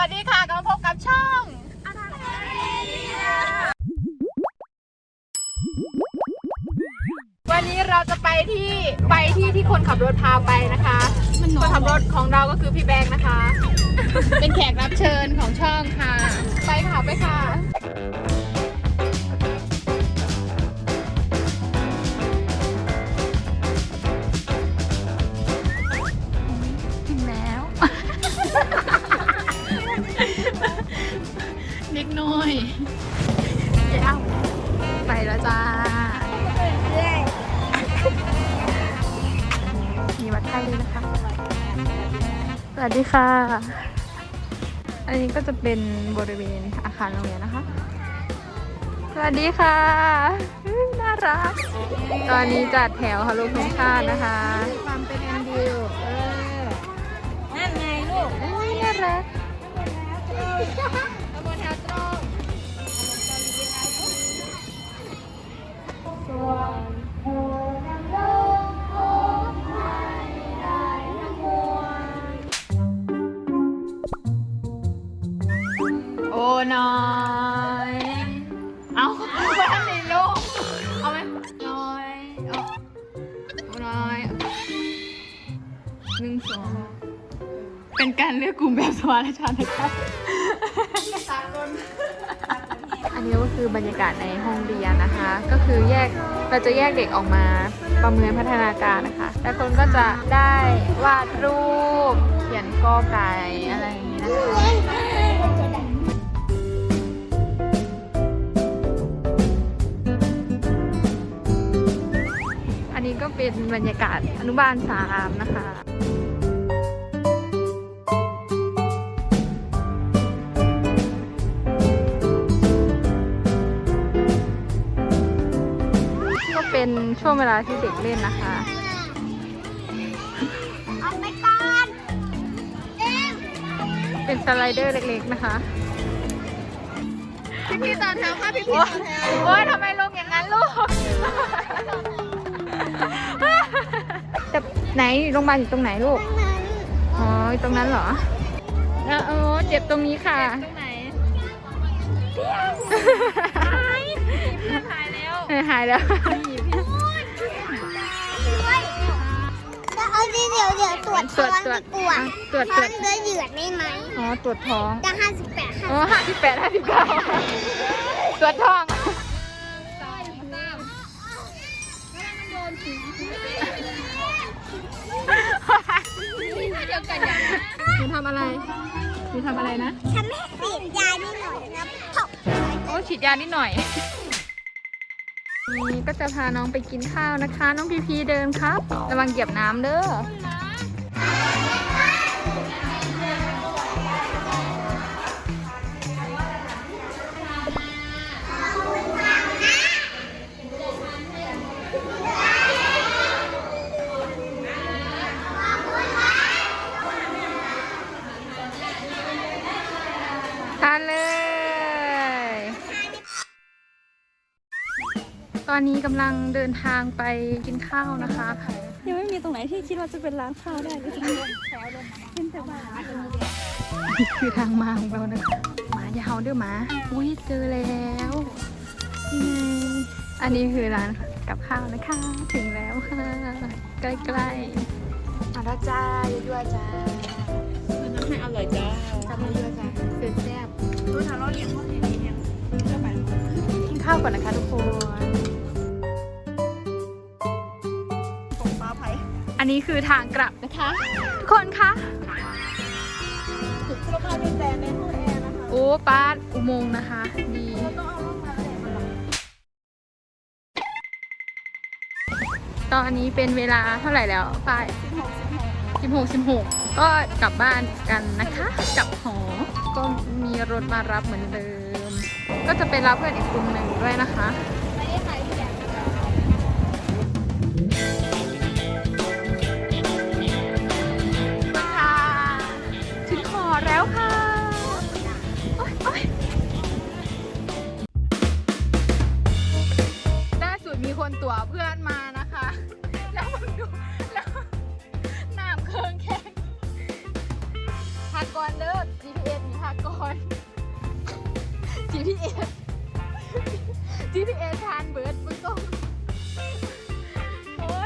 วัสดีค่ะกำลังพบกับช่องวันนี้เราจะไปที่ไปที่ที่คนขับรถพาไปนะคะคนขับรถของเราก็คือพี่แบงค์นะคะ เป็นแขกรับเชิญของช่องค่ะ ไปค่ะไปค่ะ วัสดีค่ะ อันนี้ก็จะเป็นบริเวณอาคารโรงเรียนนะคะ สวัสดีค่ะอุ๊ยน่ารัก ตอนนี้จัดแถวฮารุทุกชาตินะคะ ความเป็นแอนดิวเออนั่นไงลูกเอ้ยน่ารัก โอ้น้อย เอาไปทางไหนลูกเอาไหมน้อยเอาโอ้น้อยหนึ่งสองเป็นการเลือกกลุ่มแบบสวาราชานะคะอันนี้ก็คือบรรยากาศในห้องเรียนนะคะ ก็คือแยกเราจะแยกเด็กออกมาประเมินพัฒนาการนะคะ แต่คนก็จะได้วาดรูป เขียนกอไก่อะไรอย่างนี้นะคะ เป็นบรรยากาศอนุบาลสามนะคะก็เป็นช่วงเวลาที่เด็กเล่นนะคะเอาไปก่อนเอ็มเป็นสไลเดอร์เล็กๆนะคะ พี่พี่ต่อแถวค่ะพี่พี่ต่อแถวโอ้ยทำไมลงอย่างนั้นลูกแต่ ไหนโรงพยาบาลอยู่ตรงไหนลูกนั้นอ๋ออยู่ตรงนั้นเหรอแล้วโอ้เจ็บตรงนี้ค่ะ ตรงไหนหายแล้วหายแล้วด้วยจะเอาดิเดี๋ยวเดี๋ยวตรวจตรท้วอจงตรวจดีกว่าอะตรวจตท้รอวจงเลือดเหยือดได้ไหมอ๋อตรวจท้อง จะห้าสิบแปดห้าอ๋อห้าสิบแปดห้าสิบเก้าตรวจท้อง อะไรหนูทำอะไรนะ ฉันไม่สีดยานิดหน่อยนะถกโอ้ฉีดยานิดหน่อยนี่ก็จะพาน้องไปกินข้าวนะคะ น้องพีพีเดินครับ ระวังเหยียบน้ำเด้อ ตอนนี้กำลังเดินทางไปกินข้าวนะคะ ยังไม่มีตรงไหนที่คิดว่าจะเป็นร้านข้าวได้เลยทั้งหมดเป็นแต่ว่านี่คือทางมาของเรานะคะหมาอย่าเห่าเด้อหมา อุ้ยเจอแล้วนี่ไงอันนี้คือร้านกับข้าวนะคะ ถึงแล้วค่ะ ใกล้ๆมาแล้วจ้ายั่วๆจ้าน้ำให้อร่อยจ้าจำยั่วๆจ้าเสือแซ่บรู้ทางเราเลี้ยงพวกนี้เลี้ยงเพื่อไปกินข้าวก่อนนะคะทุกคน นนี้คือทางกลับนะคะ ทุกคนคะเราพาเป็นแบรนด์ในห้องแอร์นะคะโอ้ป้าดอุโมงค์นะคะดีต้องเอาห้องน้ำแอร์มาลองตอนนี้เป็นเวลาเท่าไหร่แล้วป้ายสิบหกสิบหกก็กลับบ้านกันนะคะกลับหอ ก็มีรถมารับเหมือนเดิม ก็จะไปรับเพื่อนอีกกลุ่มหนึ่งด้วยนะคะ ตั๋วเพื่อนมานะคะ แล้วมึงดู แล้วน้ำเครื่องแข็งพากอนเลิก GPS มีพากร GPS GPS ทานเบอร์